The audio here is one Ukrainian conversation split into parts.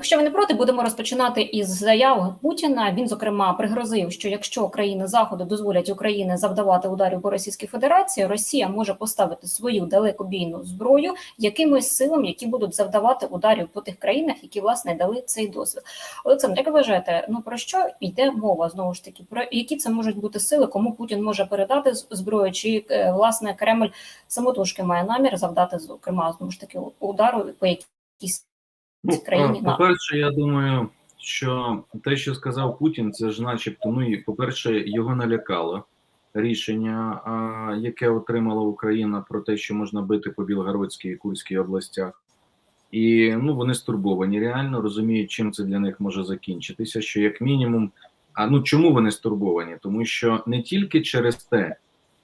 Якщо ви не проти, будемо розпочинати із заяв Путіна. Він зокрема пригрозив, що якщо країни заходу дозволять Україні завдавати ударів по Російській Федерації, Росія може поставити свою далекобійну зброю якимось силам, які будуть завдавати ударів по тих країнах, які власне дали цей дозвіл. Олександр, як ви вважаєте, ну про що йде мова знову ж таки? Про які це можуть бути сили, кому Путін може передати зброю, чи е, власне Кремль самотужки має намір завдати зокрема знову ж таки удару по якійсь Ну, країні НАТО? по-перше, я думаю, що те, що сказав Путін, це ж начебто, ну і по-перше, його налякало рішення, а, яке отримала Україна про те, що можна бити по Білгородській і Курській областях. І ну вони стурбовані, реально розуміють, чим це для них може закінчитися. Що як мінімум, а ну чому вони стурбовані? Тому що не тільки через те,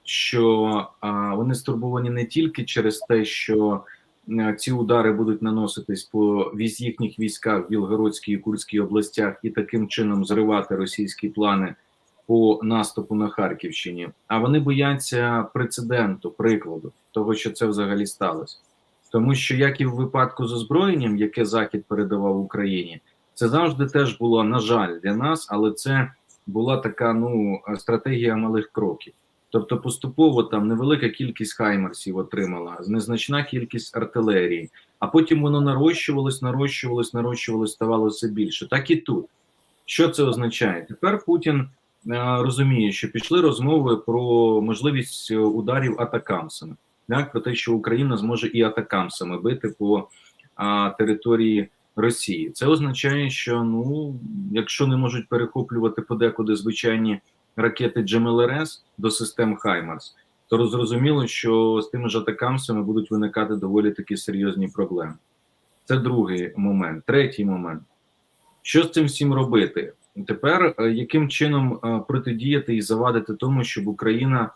що а, вони стурбовані не тільки через те, що е, ці удари будуть наноситись по їхніх військах в Білгородській і Курській областях і таким чином зривати російські плани по наступу на Харківщині. А вони бояться прецеденту, прикладу того, що це взагалі сталося. Тому що, як і в випадку з озброєнням, яке Захід передавав Україні, це завжди теж було, на жаль, для нас, але це була така ну стратегія малих кроків. Тобто, поступово там невелика кількість хаймерсів отримала, незначна кількість артилерії, а потім воно нарощувалось, нарощувалось, нарощувалось, ставало все більше. Так і тут. Що це означає? Тепер Путін е, розуміє, що пішли розмови про можливість е, ударів атакамсами, так, про те, що Україна зможе і атакамсами бити по а, території Росії. Це означає, що ну, якщо не можуть перехоплювати подекуди звичайні ракети GMLRS до систем Хаймарс, то зрозуміло, що з тими ж атакамсами будуть виникати доволі такі серйозні проблеми. Це другий момент. Третій момент. Що з цим всім робити? Тепер е, яким чином е, протидіяти і завадити тому, щоб Україна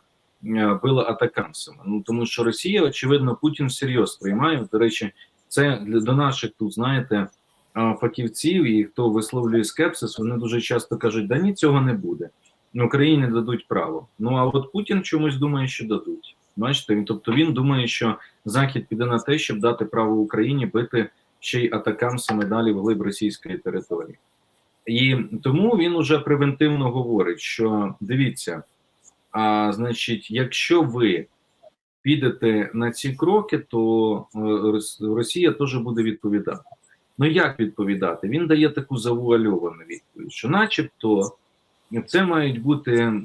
е, била атакамсами? Ну тому що Росія, очевидно, Путін всерйоз приймає. До речі, це для до наших тут, знаєте, фахівців і хто висловлює скепсис, вони дуже часто кажуть: да ні, цього не буде. Україні дадуть право. Ну а от Путін чомусь думає, що дадуть. Бачите, він тобто він думає, що Захід піде на те, щоб дати право Україні бити ще й атакамсами далі вглиб російської території. І тому він уже превентивно говорить, що дивіться, а значить, якщо ви підете на ці кроки, то е, Росія теж буде відповідати. Ну як відповідати? Він дає таку завуальовану відповідь, що, начебто, це мають бути е,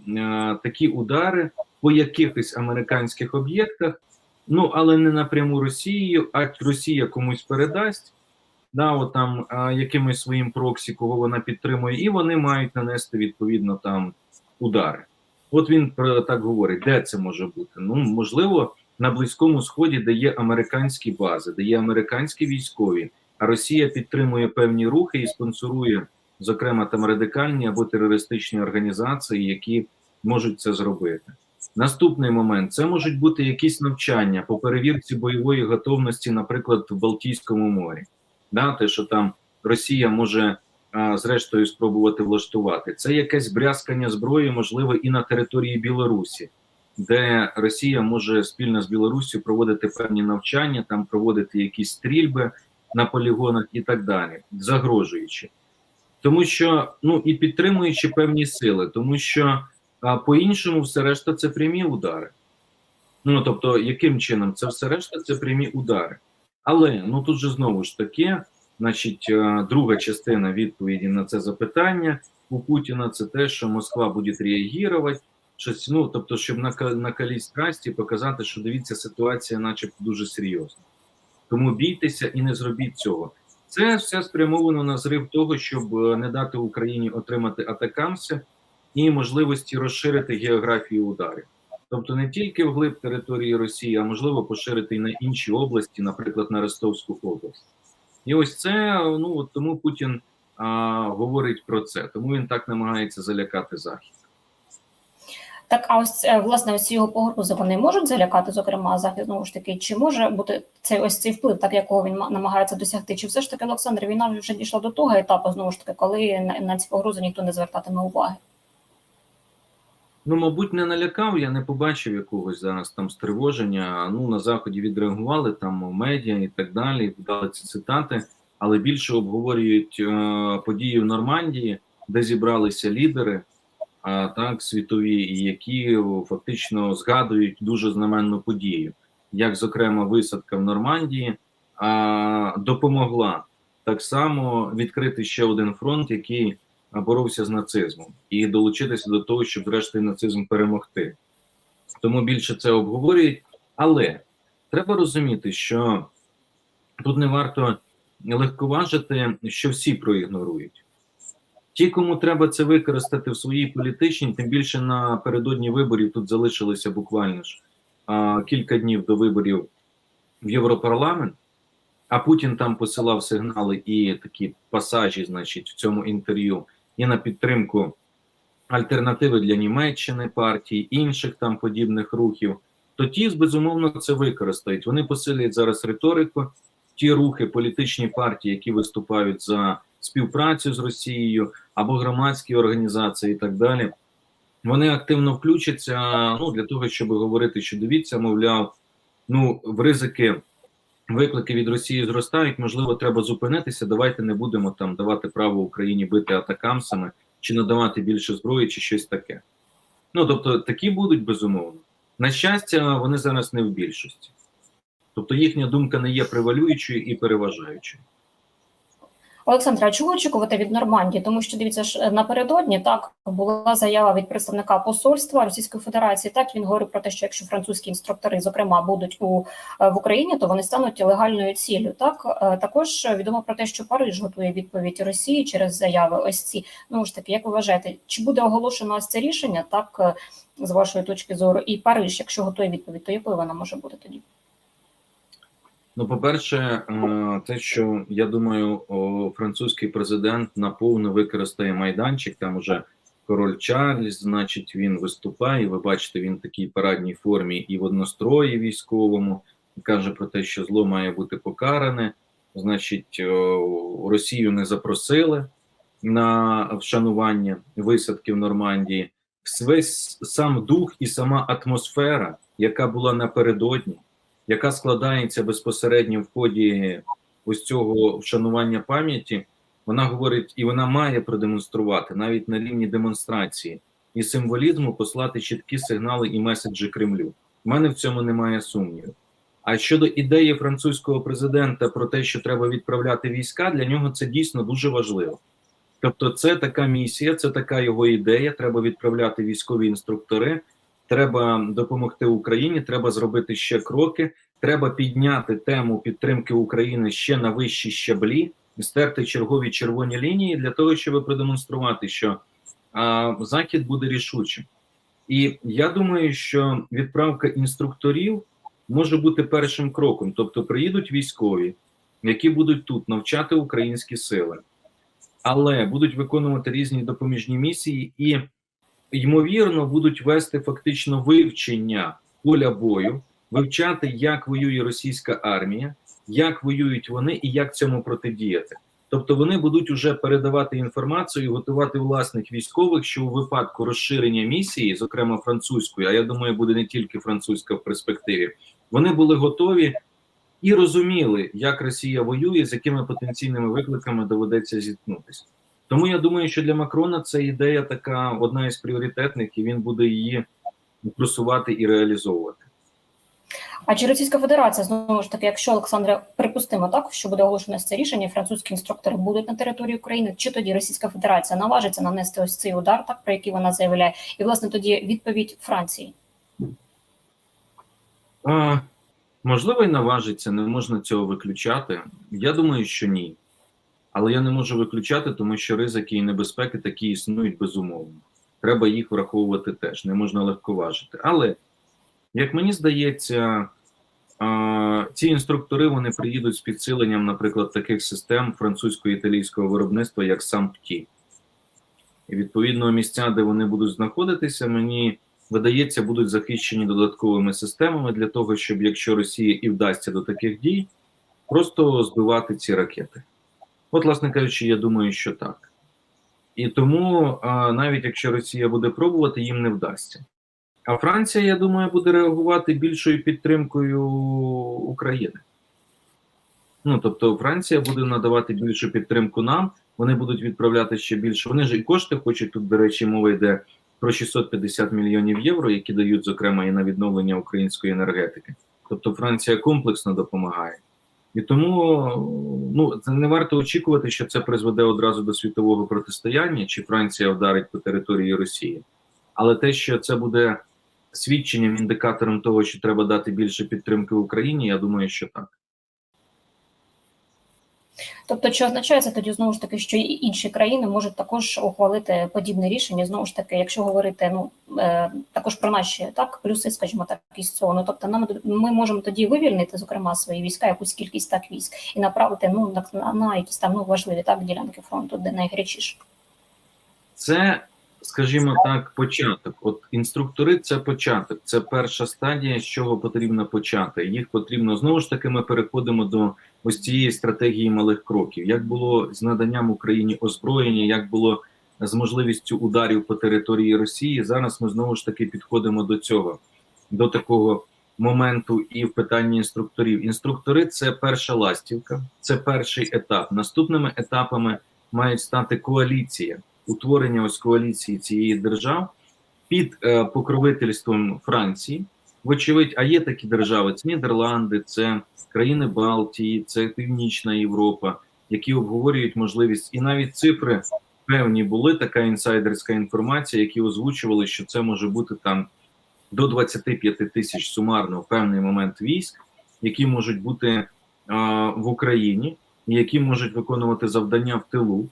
такі удари по якихось американських об'єктах, ну але не напряму Росією, а Росія комусь передасть, да, от там а, якимось своїм проксі, кого вона підтримує, і вони мають нанести відповідно там удари. От він про так говорить, де це може бути? Ну можливо, на близькому сході, де є американські бази, де є американські військові, а Росія підтримує певні рухи і спонсорує, зокрема там радикальні або терористичні організації, які можуть це зробити. Наступний момент це можуть бути якісь навчання по перевірці бойової готовності, наприклад, в Балтійському морі. Да, те, що там Росія може а, зрештою спробувати влаштувати. Це якесь брязкання зброї, можливо, і на території Білорусі, де Росія може спільно з Білоруссю проводити певні навчання, там проводити якісь стрільби на полігонах і так далі, загрожуючи. Тому що ну і підтримуючи певні сили, тому що а по-іншому все решта це прямі удари. Ну тобто, яким чином це все решта це прямі удари. Але ну тут же знову ж таки, значить, друга частина відповіді на це запитання у Путіна це те, що Москва буде реагувати, щось, ну тобто, щоб на, на калі страсті показати, що дивіться, ситуація, начебто, дуже серйозна. Тому бійтеся і не зробіть цього. Це все спрямовано на зрив того, щоб е, не дати Україні отримати атакамси і можливості розширити географію ударів. Тобто не тільки вглиб території Росії, а можливо поширити і на інші області, наприклад, на Ростовську область. І ось це ну от тому Путін а, говорить про це, тому він так намагається залякати Захід. Так, а ось е, власне ось його погрози вони можуть залякати, зокрема, захід знову ж таки, чи може бути цей ось цей вплив, так якого він намагається досягти? Чи все ж таки, Олександр, війна вже дійшла до того етапу, знову ж таки, коли на, на ці погрози ніхто не звертатиме уваги? Ну, мабуть, не налякав, я не побачив якогось зараз там стривоження. Ну, на заході відреагували там медіа і так далі, дали ці цитати. але більше обговорюють е, події в Нормандії, де зібралися лідери, так світові, які фактично згадують дуже знаменну подію, як, зокрема, висадка в Нормандії а, допомогла так само відкрити ще один фронт, який боровся з нацизмом, і долучитися до того, щоб зрештою нацизм перемогти. Тому більше це обговорюють, але треба розуміти, що тут не варто легковажити, що всі проігнорують. Ті, кому треба це використати в своїй політичній, тим більше напередодні виборів тут залишилося буквально ж а, кілька днів до виборів в Європарламент, а Путін там посилав сигнали і такі пасажі, значить, в цьому інтерв'ю, і на підтримку альтернативи для Німеччини, партій, інших там подібних рухів, то ті, безумовно, це використають. Вони посилюють зараз риторику, ті рухи, політичні партії, які виступають за співпрацю з Росією або громадські організації, і так далі. Вони активно включаться ну, для того, щоб говорити, що дивіться, мовляв, ну в ризики виклики від Росії зростають. Можливо, треба зупинитися. Давайте не будемо там давати право Україні бити атакамсами чи надавати більше зброї, чи щось таке. Ну тобто, такі будуть безумовно. На щастя, вони зараз не в більшості. Тобто їхня думка не є превалюючою і переважаючою. Олександра, а чого очікувати від Нормандії? Тому що дивіться ж напередодні так була заява від представника посольства Російської Федерації. Так він говорив про те, що якщо французькі інструктори, зокрема, будуть у е, в Україні, то вони стануть легальною ціллю. Так Е, також відомо про те, що Париж готує відповідь Росії через заяви. Ось ці ну ж таки, як ви вважаєте, чи буде оголошено ось це рішення? Так е, з вашої точки зору, і Париж, якщо готує відповідь, то якою вона може бути тоді? Ну, по-перше, е, те, що я думаю, французький президент наповну використає майданчик. Там уже король Чарльз, значить, він виступає. Ви бачите, він в такій парадній формі і в однострої військовому каже про те, що зло має бути покаране. Значить, Росію не запросили на вшанування висадки в Нормандії. Весь сам дух і сама атмосфера, яка була напередодні яка складається безпосередньо в ході ось цього вшанування пам'яті, вона говорить і вона має продемонструвати навіть на рівні демонстрації і символізму послати чіткі сигнали і меседжі Кремлю. У мене в цьому немає сумніву. А щодо ідеї французького президента про те, що треба відправляти війська, для нього це дійсно дуже важливо. Тобто, це така місія, це така його ідея. Треба відправляти військові інструктори. Треба допомогти Україні, треба зробити ще кроки. Треба підняти тему підтримки України ще на вищі щаблі, стерти чергові червоні лінії для того, щоб продемонструвати, що а, захід буде рішучим. І я думаю, що відправка інструкторів може бути першим кроком. Тобто, приїдуть військові, які будуть тут навчати українські сили, але будуть виконувати різні допоміжні місії і ймовірно, будуть вести фактично вивчення поля бою, вивчати, як воює російська армія, як воюють вони і як цьому протидіяти. Тобто вони будуть уже передавати інформацію, готувати власних військових, що у випадку розширення місії, зокрема французької, а я думаю, буде не тільки французька в перспективі, вони були готові і розуміли, як Росія воює, з якими потенційними викликами доведеться зіткнутися. Тому я думаю, що для Макрона це ідея така одна із пріоритетних, і він буде її просувати і реалізовувати. А чи Російська Федерація знову ж таки, якщо Олександре припустимо так, що буде оголошено це рішення, французькі інструктори будуть на території України, чи тоді Російська Федерація наважиться нанести ось цей удар, так про який вона заявляє, і власне тоді відповідь Франції? А, можливо, і наважиться, не можна цього виключати. Я думаю, що ні. Але я не можу виключати, тому що ризики і небезпеки такі існують безумовно. Треба їх враховувати теж, не можна легковажити. Але, як мені здається, ці інструктори вони приїдуть з підсиленням, наприклад, таких систем французько-італійського виробництва, як САМПТІ. І відповідно місця, де вони будуть знаходитися, мені видається, будуть захищені додатковими системами для того, щоб якщо Росія і вдасться до таких дій, просто збивати ці ракети. От, власне кажучи, я думаю, що так. І тому, навіть якщо Росія буде пробувати, їм не вдасться. А Франція, я думаю, буде реагувати більшою підтримкою України. Ну тобто, Франція буде надавати більшу підтримку нам. Вони будуть відправляти ще більше. Вони ж і кошти хочуть тут. До речі, мова йде про 650 мільйонів євро, які дають зокрема і на відновлення української енергетики. Тобто Франція комплексно допомагає. І тому ну це не варто очікувати, що це призведе одразу до світового протистояння, чи Франція вдарить по території Росії. Але те, що це буде свідченням, індикатором того, що треба дати більше підтримки Україні, я думаю, що так. Тобто, чи означає це тоді знову ж таки, що інші країни можуть також ухвалити подібне рішення? Знову ж таки, якщо говорити ну е, також про наші так плюси, скажімо так, із цього. Ну тобто, нам ми можемо тоді вивільнити, зокрема, свої війська, якусь кількість так військ, і направити ну на, на якісь там ну важливі так ділянки фронту, де найгарячіше. Це, скажімо так, початок. От інструктори це початок, це перша стадія, з чого потрібно почати. Їх потрібно знову ж таки. Ми переходимо до ось цієї стратегії малих кроків. Як було з наданням Україні озброєння, як було з можливістю ударів по території Росії. Зараз ми знову ж таки підходимо до цього, до такого моменту і в питанні інструкторів. Інструктори це перша ластівка, це перший етап. Наступними етапами мають стати коаліція, утворення ось коаліції цієї держав під е, покровительством Франції. Вочевидь, а є такі держави: це Нідерланди, це країни Балтії, це Північна Європа, які обговорюють можливість, і навіть цифри певні були така інсайдерська інформація, які озвучували, що це може бути там до 25 тисяч сумарно в певний момент військ, які можуть бути а, в Україні, які можуть виконувати завдання в тилу.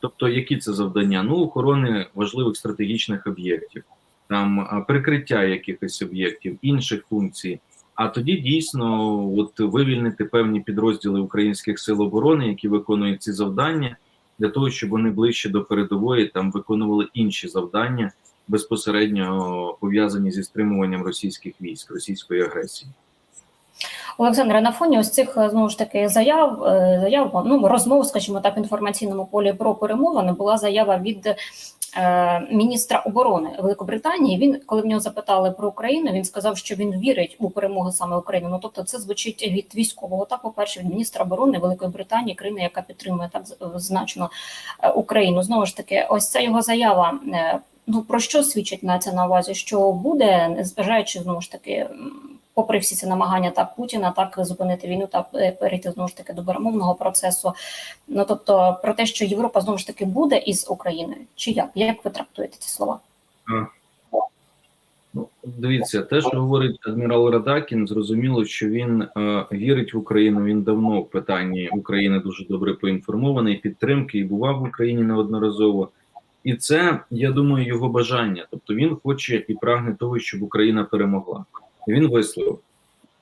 Тобто, які це завдання? Ну, охорони важливих стратегічних об'єктів, там прикриття якихось об'єктів, інших функцій. А тоді дійсно от вивільнити певні підрозділи українських сил оборони, які виконують ці завдання, для того, щоб вони ближче до передової там виконували інші завдання, безпосередньо пов'язані зі стримуванням російських військ, російської агресії. Олександре, на фоні ось цих знову ж таки заяв, е, заяв ну розмов, скажімо так, в інформаційному полі про перемовини була заява від е, міністра оборони Великобританії. Він, коли в нього запитали про Україну, він сказав, що він вірить у перемогу саме України. Ну тобто, це звучить від військового. Так, по перше, від міністра оборони Великої Британії, країни, яка підтримує так значно е, Україну. Знову ж таки, ось ця його заява. Е, ну про що свідчить на це на увазі? Що буде, незважаючи знову ж таки попри всі ці намагання так Путіна, так зупинити війну, так перейти знову ж таки до перемовного процесу. Ну тобто, про те, що Європа знову ж таки буде із Україною, чи як? Як ви трактуєте ці слова? Ну, дивіться, те, що говорить адмірал Радакін, зрозуміло, що він е, вірить в Україну. Він давно в питанні України дуже добре поінформований, підтримки і бував в Україні неодноразово. І це, я думаю, його бажання. Тобто він хоче і прагне того, щоб Україна перемогла. Він висловив.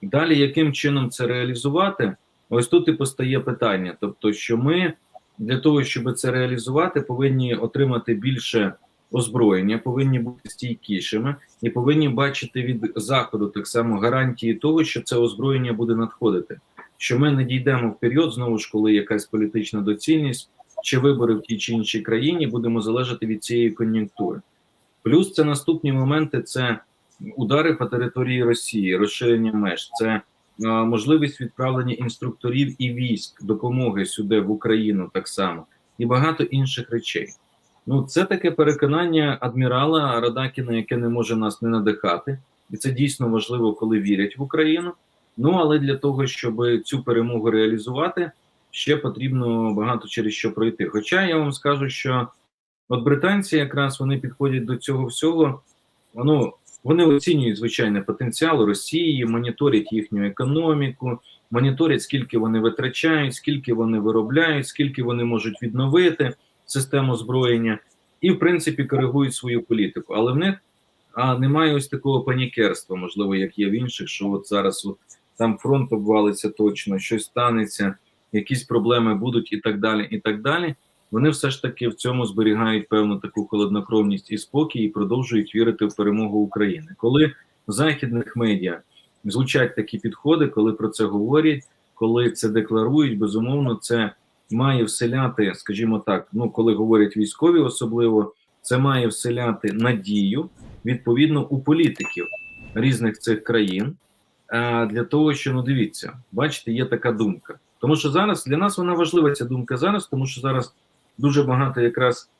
Далі, яким чином це реалізувати? Ось тут і постає питання. Тобто, що ми для того, щоб це реалізувати, повинні отримати більше озброєння, повинні бути стійкішими і повинні бачити від заходу так само гарантії того, що це озброєння буде надходити. Що ми не дійдемо в період, знову ж коли якась політична доцільність чи вибори в тій чи іншій країні будемо залежати від цієї кон'юнктури. Плюс це наступні моменти: це удари по території Росії, розширення меж, це можливість відправлення інструкторів і військ, допомоги сюди в Україну так само, і багато інших речей. Ну, це таке переконання адмірала Радакіна, яке не може нас не надихати, і це дійсно важливо, коли вірять в Україну. Ну але для того, щоб цю перемогу реалізувати, ще потрібно багато через що пройти. Хоча я вам скажу, що от британці якраз вони підходять до цього всього. Ну вони оцінюють звичайний потенціал Росії, моніторять їхню економіку, моніторять, скільки вони витрачають, скільки вони виробляють, скільки вони можуть відновити систему зброєння, і в принципі коригують свою політику. Але в них а, немає ось такого панікерства, можливо, як є в інших, що от зараз от там фронт обвалиться точно, щось станеться, якісь проблеми будуть, і так далі, і так далі. Вони все ж таки в цьому зберігають певну таку холоднокровність і спокій, і продовжують вірити в перемогу України. Коли в західних медіа звучать такі підходи, коли про це говорять, коли це декларують, безумовно, це має вселяти, скажімо так, ну коли говорять військові, особливо це має вселяти надію відповідно у політиків різних цих країн. Для того, що ну дивіться, бачите, є така думка. Тому що зараз для нас вона важлива ця думка зараз, тому що зараз дуже багато якраз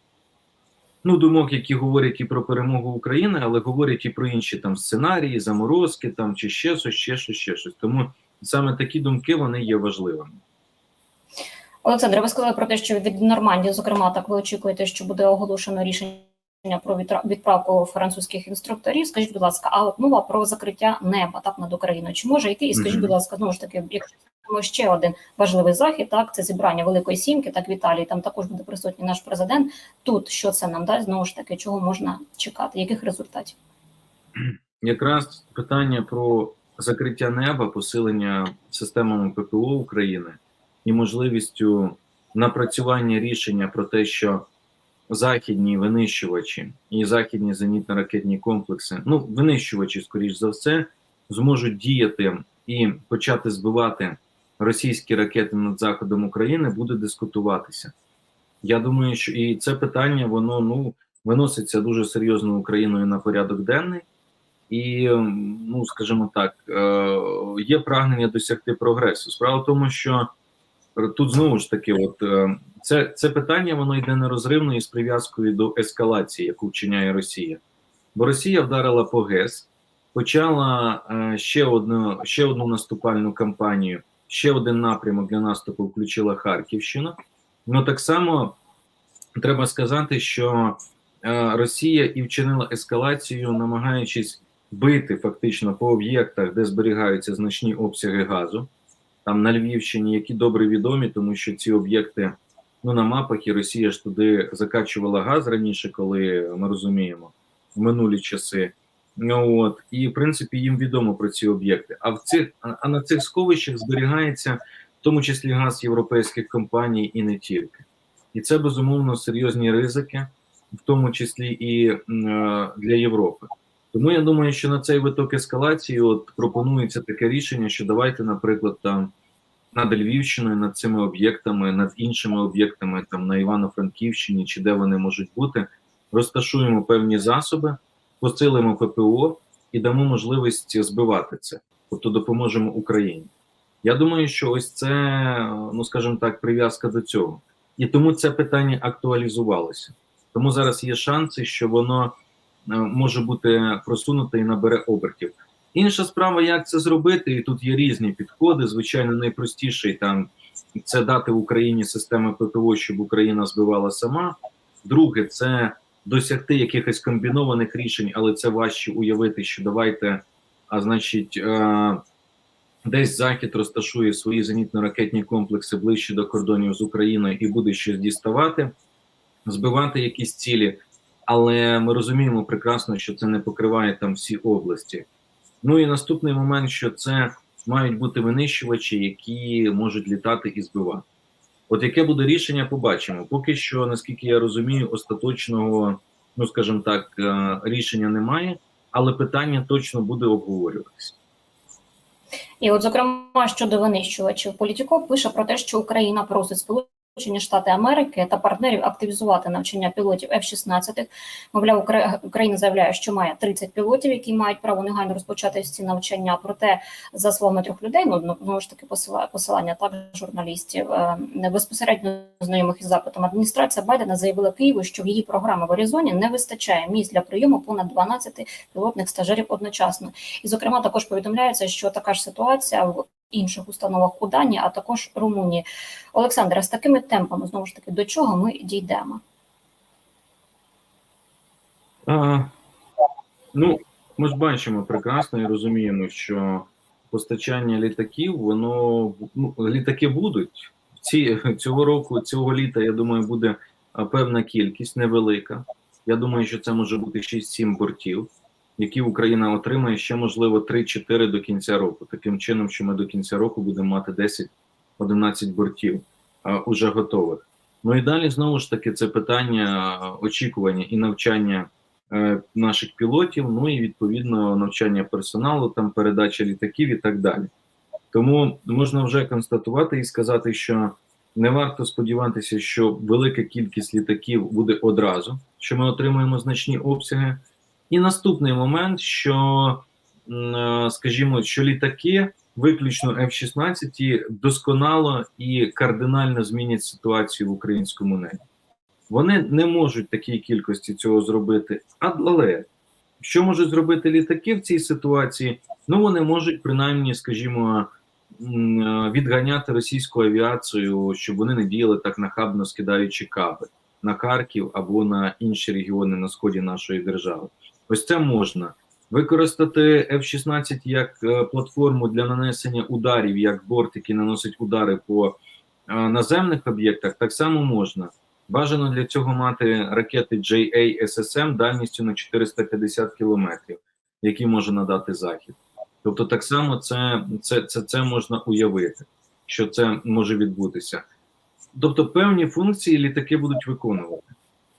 ну, думок, які говорять і про перемогу України, але говорять і про інші там сценарії, заморозки, там чи ще щось, ще щось, ще щось. Тому саме такі думки вони є важливими. Олександре, ви сказали про те, що від Нормандії, зокрема, так ви очікуєте, що буде оголошено рішення про відправку французьких інструкторів. Скажіть, будь ласка, а от мова про закриття неба так над Україною. Чи може йти? І скажіть, будь ласка, знову ж таки, якщо ще один важливий захід, так це зібрання Великої Сімки, так в Італії, там також буде присутній наш президент. Тут що це нам дасть? Знову ж таки, чого можна чекати? Яких результатів? Якраз питання про закриття неба, посилення системами ППО України і можливістю напрацювання рішення про те, що західні винищувачі і західні зенітно-ракетні комплекси, ну винищувачі, скоріш за все, зможуть діяти і почати збивати російські ракети над заходом України, буде дискутуватися. Я думаю, що і це питання воно ну виноситься дуже серйозно Україною на порядок денний. І, ну скажімо так, е, є прагнення досягти прогресу. Справа в тому, що тут знову ж таки, от е, це, це питання воно йде нерозривно із прив'язкою до ескалації, яку вчиняє Росія. Бо Росія вдарила по ГЕС, почала е, ще одну ще одну наступальну кампанію, ще один напрямок для наступу включила Харківщину. Ну так само треба сказати, що е, Росія і вчинила ескалацію, намагаючись бити фактично по об'єктах, де зберігаються значні обсяги газу, там на Львівщині, які добре відомі, тому що ці об'єкти ну на мапах і Росія ж туди закачувала газ раніше, коли ми розуміємо в минулі часи. Ну, От і в принципі їм відомо про ці об'єкти. А в цих а на цих сховищах зберігається в тому числі газ європейських компаній і не тільки. І це безумовно серйозні ризики, в тому числі і е, для Європи. Тому я думаю, що на цей виток ескалації от пропонується таке рішення, що давайте, наприклад, там над Львівщиною, над цими об'єктами, над іншими об'єктами, там на Івано-Франківщині чи де вони можуть бути, розташуємо певні засоби, посилимо ППО і дамо можливість збивати це, тобто допоможемо Україні. Я думаю, що ось це, ну скажімо так, прив'язка до цього. І тому це питання актуалізувалося. Тому зараз є шанси, що воно може бути просунуте і набере обертів. Інша справа, як це зробити, і тут є різні підходи. Звичайно, найпростіший там це дати Україні системи ППО, щоб Україна збивала сама. Друге, це досягти якихось комбінованих рішень, але це важче уявити, що давайте, а значить, е, десь Захід розташує свої зенітно-ракетні комплекси ближче до кордонів з Україною і буде щось діставати, збивати якісь цілі. Але ми розуміємо прекрасно, що це не покриває там всі області. Ну і наступний момент, що це мають бути винищувачі, які можуть літати і збивати. От яке буде рішення, побачимо. Поки що, наскільки я розумію, остаточного, ну скажімо так, е, рішення немає, але питання точно буде обговорюватися. І от, зокрема, щодо винищувачів, Політіко пише про те, що Україна просить Сполучені Штати Америки та партнерів активізувати навчання пілотів F-16. Мовляв, Укра- Україна заявляє, що має 30 пілотів, які мають право негайно розпочати ці навчання. Проте, за словами трьох людей, ну ну, знову ж таки посила- посилання так журналістів е, безпосередньо знайомих із запитом. Адміністрація Байдена заявила Києву, що в її програмі в Аризоні не вистачає місць для прийому понад 12 пілотних стажерів одночасно. І, зокрема, також повідомляється, що така ж ситуація в інших установах у Данії, а також Румунії. Олександра, з такими темпами знову ж таки до чого ми дійдемо? А, ну, ми ж бачимо прекрасно і розуміємо, що постачання літаків, воно ну, літаки будуть. Ці, цього року, цього літа, я думаю, буде певна кількість невелика. Я думаю, що це може бути 6-7 бортів, які Україна отримає ще, можливо, 3-4 до кінця року. Таким чином, що ми до кінця року будемо мати 10-11 бортів а, уже готових. Ну і далі знову ж таки це питання очікування і навчання е, наших пілотів, ну і відповідно навчання персоналу, там передача літаків і так далі. Тому можна вже констатувати і сказати, що не варто сподіватися, що велика кількість літаків буде одразу, що ми отримаємо значні обсяги. І наступний момент, що, е, скажімо, що літаки виключно F-16 досконало і кардинально змінять ситуацію в українському небі. Вони не можуть такій кількості цього зробити. Але що можуть зробити літаки в цій ситуації? Ну вони можуть принаймні, скажімо, е, відганяти російську авіацію, щоб вони не діяли так нахабно, скидаючи каби на Харків або на інші регіони на сході нашої держави. Ось це можна. Використати F-16 як е, платформу для нанесення ударів, як борт, який наносить удари по е, наземних об'єктах, так само можна. Бажано для цього мати ракети JA-SSM дальністю на 450 кілометрів, які може надати захід. Тобто, так само це, це, це, це можна уявити, що це може відбутися. Тобто, певні функції літаки будуть виконувати.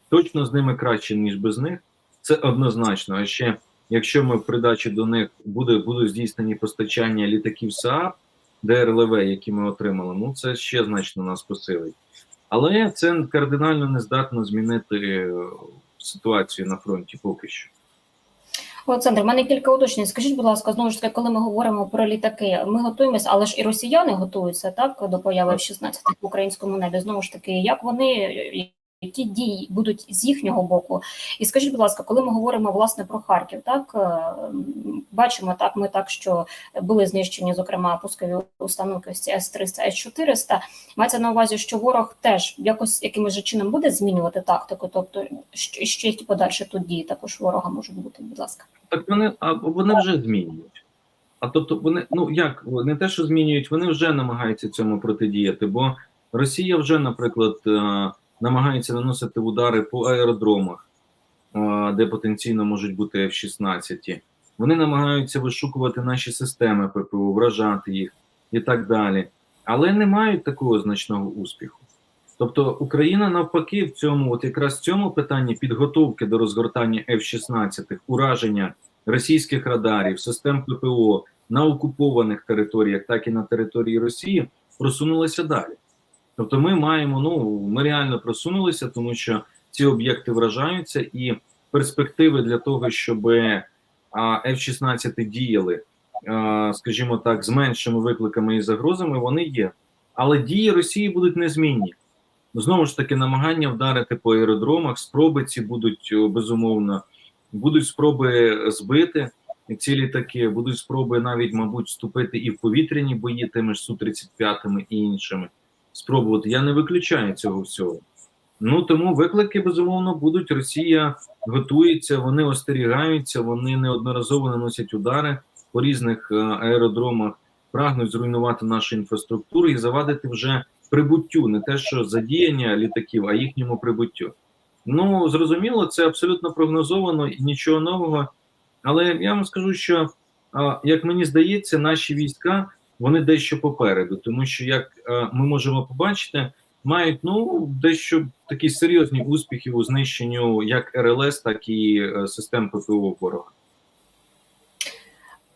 Точно з ними краще, ніж без них. Це однозначно. А ще, якщо ми в придачі до них буде, будуть здійснені постачання літаків СААП, ДРЛВ, які ми отримали, ну це ще значно нас посилить. Але це кардинально не здатно змінити е, ситуацію на фронті поки що. Олександр, в мене кілька уточнень. Скажіть, будь ласка, знову ж таки, коли ми говоримо про літаки, ми готуємося, але ж і росіяни готуються так до появи F-16 в українському небі. Знову ж таки, як вони. Які дії будуть з їхнього боку? І скажіть, будь ласка, коли ми говоримо власне про Харків, так е, бачимо так, ми так, що були знищені, зокрема, пускові установки ось С-300, С-400. Мається на увазі, що ворог теж якось якимось же чином буде змінювати тактику, тобто що, що які подальші тут дії також ворога можуть бути, будь ласка. Так вони, а вони вже змінюють. А тобто вони, ну як, не те, що змінюють, вони вже намагаються цьому протидіяти, бо Росія вже, наприклад, намагається наносити удари по аеродромах, де потенційно можуть бути F-16. Вони намагаються вишукувати наші системи ППО, вражати їх і так далі. Але не мають такого значного успіху. Тобто Україна навпаки в цьому, от якраз в цьому питанні підготовки до розгортання F-16, ураження російських радарів, систем ППО на окупованих територіях, так і на території Росії, просунулася далі. Тобто, ми маємо, ну ми реально просунулися, тому що ці об'єкти вражаються, і перспективи для того, щоб F-16 діяли, скажімо так, з меншими викликами і загрозами, вони є. Але дії Росії будуть незмінні. Знову ж таки, намагання вдарити по аеродромах, спроби ці будуть безумовно, будуть спроби збити ці літаки, будуть спроби навіть, мабуть, вступити і в повітряні бої тими ж Су-35 і іншими. Спробувати. Я не виключаю цього всього. Ну тому виклики безумовно будуть. Росія готується, вони остерігаються, вони неодноразово наносять удари по різних е, аеродромах, прагнуть зруйнувати нашу інфраструктуру і завадити вже прибуттю, не те, що задіяння літаків, а їхньому прибуттю. Ну зрозуміло, це абсолютно прогнозовано і нічого нового. Але я вам скажу, що як мені здається, наші війська вони дещо попереду, тому що як е, ми можемо побачити, мають ну дещо такі серйозні успіхи у знищенню як РЛС, так і е, систем ППО ворога.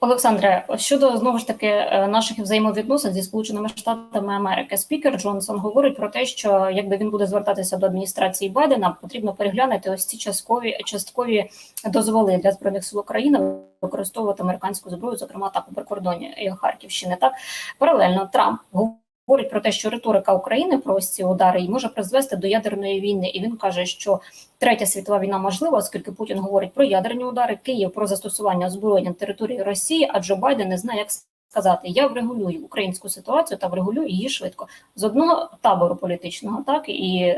Олександре, щодо знову ж таки е, наших взаємовідносин зі Сполученими Штатами Америки, спікер Джонсон говорить про те, що якби він буде звертатися до адміністрації Байдена, потрібно переглянути ось ці часткові часткові дозволи для збройних сил України використовувати американську зброю, зокрема так у прикордоні Харківщини. Так паралельно Трамп говорить про те, що риторика України про ось ці удари і може призвести до ядерної війни, і він каже, що третя світова війна можлива, оскільки Путін говорить про ядерні удари, Київ про застосування озброєння території Росії, а Джо Байден не знає, як сказати: я врегулюю українську ситуацію та врегулюю її швидко з одного табору політичного, так і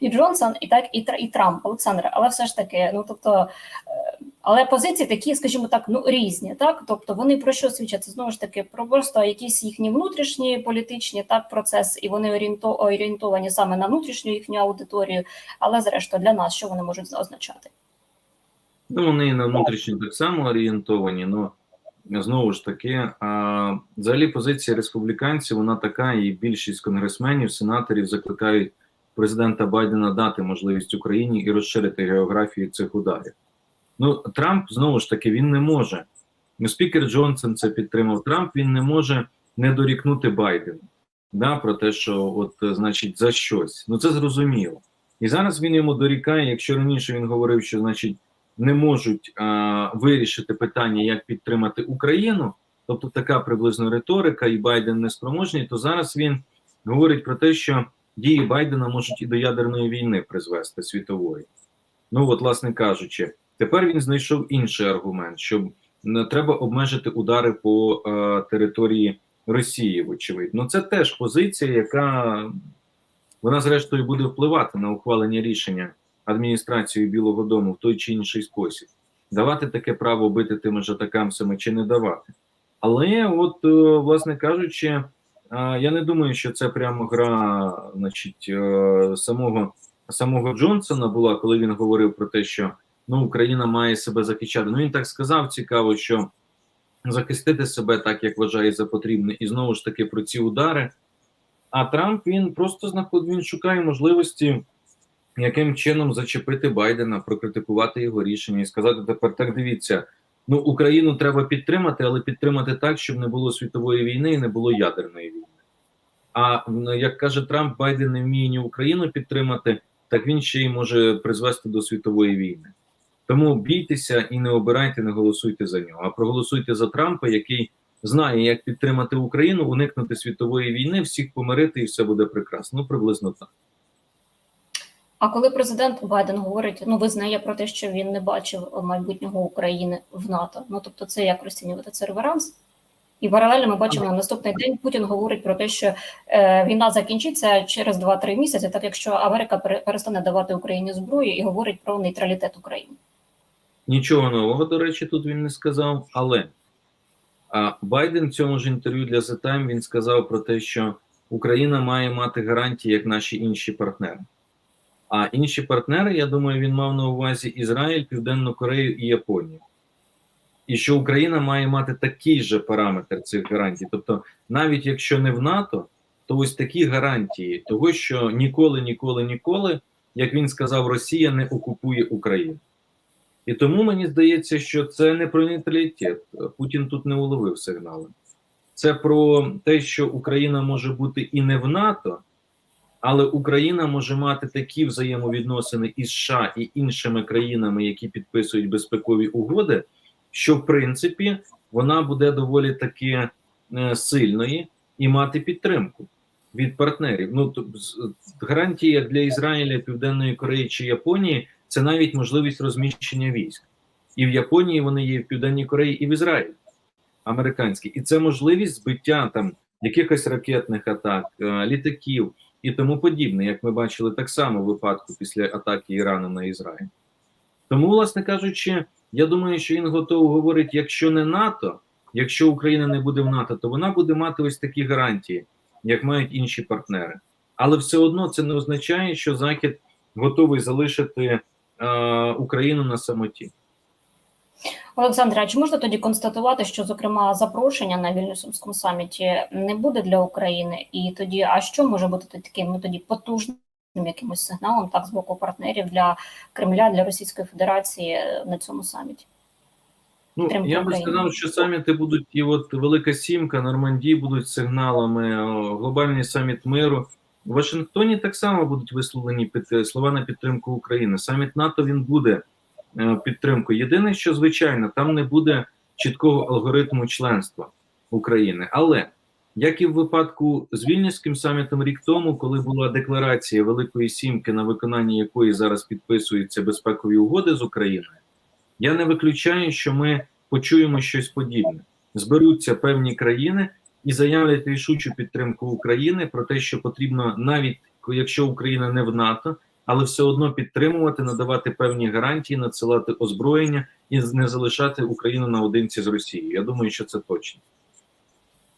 і Джонсон, і так і, і Трамп, Олександр. Але все ж таки, ну тобто. Але позиції такі, скажімо так, ну різні, так тобто вони про що свідчать? Це знову ж таки про просто якісь їхні внутрішні політичні так процеси, і вони орієнто, орієнтовані саме на внутрішню їхню аудиторію. Але зрештою для нас що вони можуть означати? Ну вони на внутрішню так само орієнтовані. Ну знову ж таки, а, взагалі позиція республіканців вона така, і більшість конгресменів, сенаторів закликають президента Байдена дати можливість Україні і розширити географію цих ударів. Ну, Трамп знову ж таки він не може. Ну, спікер Джонсон це підтримав. Трамп він не може не дорікнути Байдену да, про те, що от, значить, за щось. Ну це зрозуміло. І зараз він йому дорікає. Якщо раніше він говорив, що значить не можуть а, вирішити питання, як підтримати Україну, тобто така приблизно риторика, і Байден неспроможний, то зараз він говорить про те, що дії Байдена можуть і до ядерної війни призвести світової. Ну от, власне кажучи, тепер він знайшов інший аргумент, що треба обмежити удари по е, території Росії, вочевидь. Ну це теж позиція, яка вона зрештою буде впливати на ухвалення рішення адміністрацією Білого Дому в той чи інший спосіб. Давати таке право бити тими ж атакамсами чи не давати. Але, от, е, власне кажучи, е, я не думаю, що це прямо гра, значить, е, самого самого Джонсона була, коли він говорив про те, що ну Україна має себе захищати. Ну він так сказав, цікаво, що захистити себе так, як вважає за потрібне, і знову ж таки про ці удари. А Трамп він просто знаходить, він шукає можливості, яким чином зачепити Байдена, прокритикувати його рішення і сказати: тепер так дивіться. Ну, Україну треба підтримати, але підтримати так, щоб не було світової війни і не було ядерної війни. А як каже Трамп, Байден не вміє ні Україну підтримати, так він ще й може призвести до світової війни. Тому бійтеся і не обирайте, не голосуйте за нього, а проголосуйте за Трампа, який знає, як підтримати Україну, уникнути світової війни, всіх помирити, і все буде прекрасно. Ну, приблизно так. А коли президент Байден говорить, ну визнає про те, що він не бачив майбутнього України в НАТО, ну тобто це як розцінювати це реверанс? І паралельно ми бачимо на наступний день Путін говорить про те, що е, війна закінчиться через 2-3 місяці, так якщо Америка перестане давати Україні зброю і говорить про нейтралітет України. Нічого нового, до речі, тут він не сказав. Але а, Байден в цьому ж інтерв'ю для The Time він сказав про те, що Україна має мати гарантії, як наші інші партнери. А інші партнери, я думаю, він мав на увазі Ізраїль, Південну Корею і Японію. І що Україна має мати такий же параметр цих гарантій. Тобто, навіть якщо не в НАТО, то ось такі гарантії того, що ніколи, ніколи, ніколи, як він сказав, Росія не окупує Україну. І тому мені здається, що це не про нейтралітет. Путін тут не уловив сигнали. Це про те, що Україна може бути і не в НАТО, але Україна може мати такі взаємовідносини із США і іншими країнами, які підписують безпекові угоди, що в принципі вона буде доволі таки е, сильної і мати підтримку від партнерів. Ну гарантії для Ізраїля, Південної Кореї чи Японії це навіть можливість розміщення військ. І в Японії вони є, і в Південній Кореї, і в Ізраїлі американські. І це можливість збиття там якихось ракетних атак, е, літаків і тому подібне, як ми бачили так само в випадку після атаки Ірану на Ізраїль. Тому, власне кажучи, я думаю, що він готов говорити, якщо не НАТО, якщо Україна не буде в НАТО, то вона буде мати ось такі гарантії, як мають інші партнери. Але все одно це не означає, що Захід готовий залишити Україну на самоті. Олександре, а чи можна тоді констатувати, що зокрема запрошення на Вільнюсовському саміті не буде для України? І тоді, а що може бути таким ну тоді потужним якимось сигналом, так з боку партнерів для Кремля, для Російської Федерації е, на цьому саміті? Ну, я би України. сказав, що саміти будуть і от Велика Сімка, Нормандії будуть сигналами, глобальний саміт миру. В Вашингтоні так само будуть висловлені під, слова на підтримку України. Саміт НАТО він буде е, підтримкою. Єдине, що звичайно, там не буде чіткого алгоритму членства України. Але як і в випадку з Вільнюським самітом рік тому, коли була декларація Великої Сімки, на виконанні якої зараз підписуються безпекові угоди з Україною. Я не виключаю, що ми почуємо щось подібне. Зберуться певні країни і заявлять рішучу підтримку України про те, що потрібно, навіть якщо Україна не в НАТО, але все одно підтримувати, надавати певні гарантії, надсилати озброєння і не залишати Україну наодинці з Росією. Я думаю, що це точно.